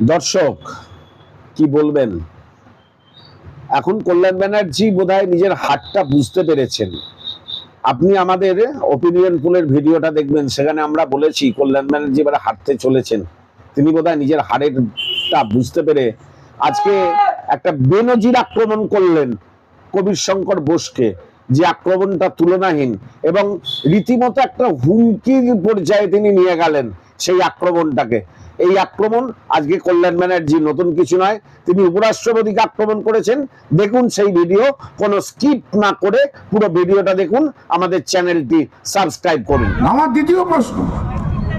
দর্শক, কি বলবেন? এখন কল্যাণ ব্যানার্জি বোধহয় নিজের হাতটা বুঝতে পেরেছেন। আপনি আমাদের ওপিনিয়ন পুলের ভিডিওটা দেখবেন, সেখানে আমরা বলেছি কল্যাণ ব্যানার্জি এবারে হাঁটতে চলেছেন। তিনি বোধহয় নিজের হাড়েরটা বুঝতে পেরে আজকে একটা বেনজির আক্রমণ করলেন কবির শঙ্কর বোসকে, যে আক্রমণটা তুলনাহীন এবং রীতিমতো একটা হুমকির পর্যায়ে তিনি নিয়ে গেলেন। সেই আক্রমণটাকে। এই আক্রমণ আজকে কল্যাণ ব্যানার্জি নতুন কিছু নয়, তিনি উপরাষ্ট্রপতিকে আক্রমণ করেছেন। দেখুন সেই ভিডিও, কোনো স্কিপ না করে পুরো ভিডিওটা দেখুন, আমাদের চ্যানেলটি সাবস্ক্রাইব করুন। আমার দ্বিতীয় প্রশ্ন,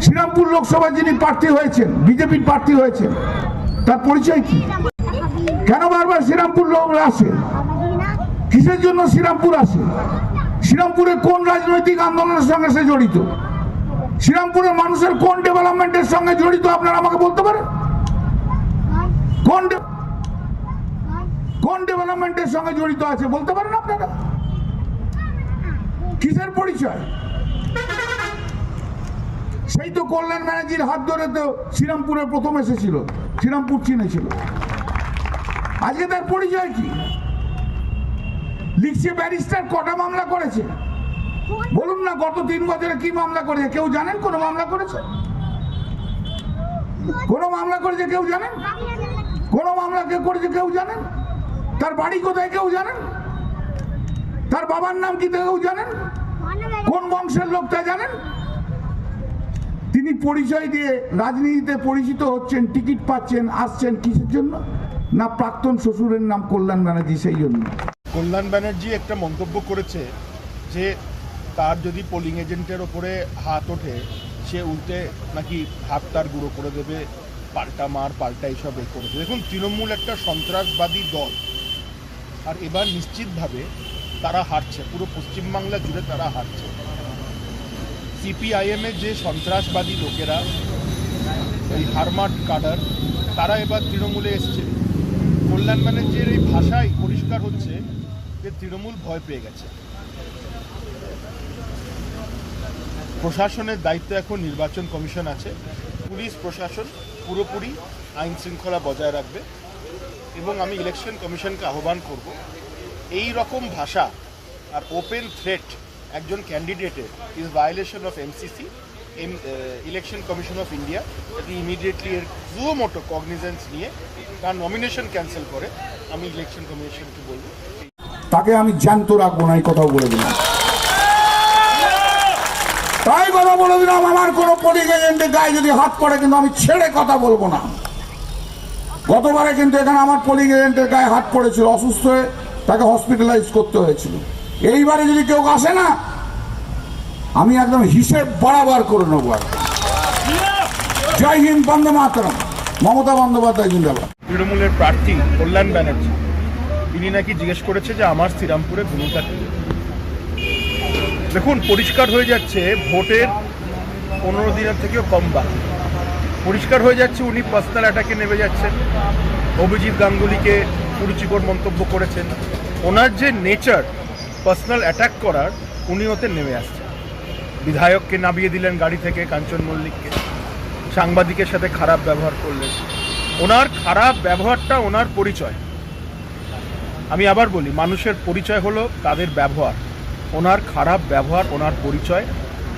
শ্রীরামপুর লোকসভায় যিনি প্রার্থী হয়েছেন, বিজেপির প্রার্থী হয়েছেন, তার পরিচয় কি? কেন বারবার শ্রীরামপুর লোক আসে? কিসের জন্য শ্রীরামপুর আসে? শ্রীরামপুরে কোন রাজনৈতিক আন্দোলনের সঙ্গে সে জড়িত? শ্রীরামপুরের মানুষের কোন ডেভেলপমেন্টের সঙ্গে জড়িত আপনারা আমাকে বলতে পারেন? কোন কোন ডেভেলপমেন্টের সঙ্গে জড়িত আছে বলতে পারেন আপনারা? কিসের পরিচয়? সেই তো কল্যাণ ব্যানার্জির হাত ধরে তো শ্রীরামপুরে প্রথম এসেছিল, শ্রীরামপুর চিনেছিল আজকে তার পরিচয় কি? লিখছে ব্যারিস্টার কটা মামলা করেছে? বলুন না, গত তিন বছরে কি মামলা করেছে? কেউ জানেন কোন মামলা করেছে? কোন মামলা করেছে কেউ জানেন? কোন মামলা কে করেছে কেউ জানেন? তার বাড়ি কোথায় কেউ জানেন? তার বাবার নাম কি কেউ জানেন? কোন বংশের লোক তা জানেন? তিনি পরিচয় দিয়ে রাজনীতিতে পরিচিত হচ্ছেন, টিকিট পাচ্ছেন, আসছেন কিসের জন্য? না প্রাক্তন শ্বশুরের নাম কল্যাণ ব্যানার্জি, সেই জন্য। কল্যাণ ব্যানার্জি একটা মন্তব্য করেছে যে তার যদি পোলিং এজেন্টের ওপরে হাত ওঠে, সে উল্টে নাকি হাত তার গুঁড়ো করে দেবে, পাল্টা মার, পাল্টা এইসব এ করেছে দেখুন, তৃণমূল একটা সন্ত্রাসবাদী দল। আর এবার নিশ্চিতভাবে তারা হারছে। পুরো পশ্চিমবাংলা জুড়ে তারা হারছে। সিপিআইএমের যে সন্ত্রাসবাদী লোকেরা, এই হারমাট কাডার, তারা এবার তৃণমূলে এসছে। কল্যাণ ব্যানার্জির এই ভাষাই পরিষ্কার হচ্ছে যে তৃণমূল ভয় পেয়ে গেছে। প্রশাসনের দায়িত্ব এখন নির্বাচন কমিশন আছে। পুলিশ, প্রশাসন পুরোপুরি আইন শৃঙ্খলা বজায় রাখবে এবং আমি ইলেকশন কমিশনকে আহ্বান করব। এই রকম ভাষা আর ওপেন থ্রেট একজন ক্যান্ডিডেটের is violation of MCC election commission of India যদি ইমিডিয়েটলি এর পুরো মোটো কগনিজেন্স নিয়ে তার নমিনেশন ক্যান্সেল করে আমি ইলেকশন কমিশনকে বলব। তাকে আমি জ্যান্ত রাখব না, এই কথাও বলে দিলাম। তাই কথা বলে দিলাম, আমার কোনো পোলিং এজেন্টের গায়ে যদি হাত পড়ে, কিন্তু আমি ছেড়ে কথা বলব না। গতবারে কিন্তু এখানে আমার পোলিং এজেন্টের গায়ে হাত পড়েছিল, অসুস্থ হয়ে তাকে হসপিটালাইজ করতে হয়েছিল। এইবারে যদি কেউ আসে না, আমি একদম হিসেব বরাবর করে নেব। জয় হিন্দ, বন্দে মাতরম। মমতা বন্দ্যোপাধ্যায়, জিন্দাবাদ। তৃণমূলের প্রার্থী কল্যাণ ব্যানার্জি, তিনি নাকি জিজ্ঞেস করেছে যে আমার শ্রীরামপুরে ভূমিকা দেখুন, পরিষ্কার হয়ে যাচ্ছে ভোটের পনেরো দিনের থেকেও কম বাকি। পরিষ্কার হয়ে যাচ্ছে, উনি পার্সোনাল অ্যাটাকে নেমে যাচ্ছেন। অভিজিৎ গাঙ্গুলিকে কুরুচিকর মন্তব্য করেছেন। ওনার যে নেচার পার্সোনাল অ্যাটাক করার, উনি ওতে নেমে আসছেন। বিধায়ককে নামিয়ে দিলেন গাড়ি থেকে কাঞ্চন মল্লিককে। সাংবাদিকের সাথে খারাপ ব্যবহার করলেন। ওনার খারাপ ব্যবহারটা ওনার পরিচয়। আমি আবার বলি, মানুষের পরিচয় হলো তাদের ব্যবহার। ওনার খারাপ ব্যবহার, ওনার পরিচয়।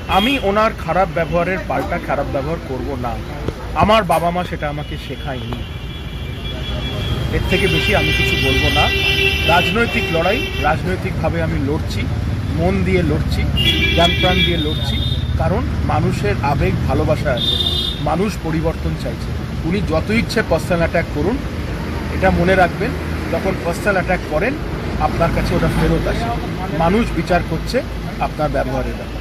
আমি ওনার খারাপ ব্যবহারের পাল্টা খারাপ ব্যবহার করব না। আমার বাবা মা সেটা আমাকে শেখায়নি। এর থেকে বেশি আমি কিছু বলব না। রাজনৈতিক লড়াই, রাজনৈতিকভাবে আমি লড়ছি, মন দিয়ে লড়ছি, জ্ঞান প্রাণ দিয়ে লড়ছি, কারণ মানুষের আবেগ, ভালোবাসা আছে। মানুষ পরিবর্তন চাইছে। উনি যত ইচ্ছে পার্সোনাল অ্যাটাক করুন, এটা মনে রাখবেন। যখন পার্সোনাল অ্যাটাক করেন আপনার কাছে ওটা ফেরত আসে। মানুষ বিচার করছে আপনার ব্যবহারের ব্যাপারে।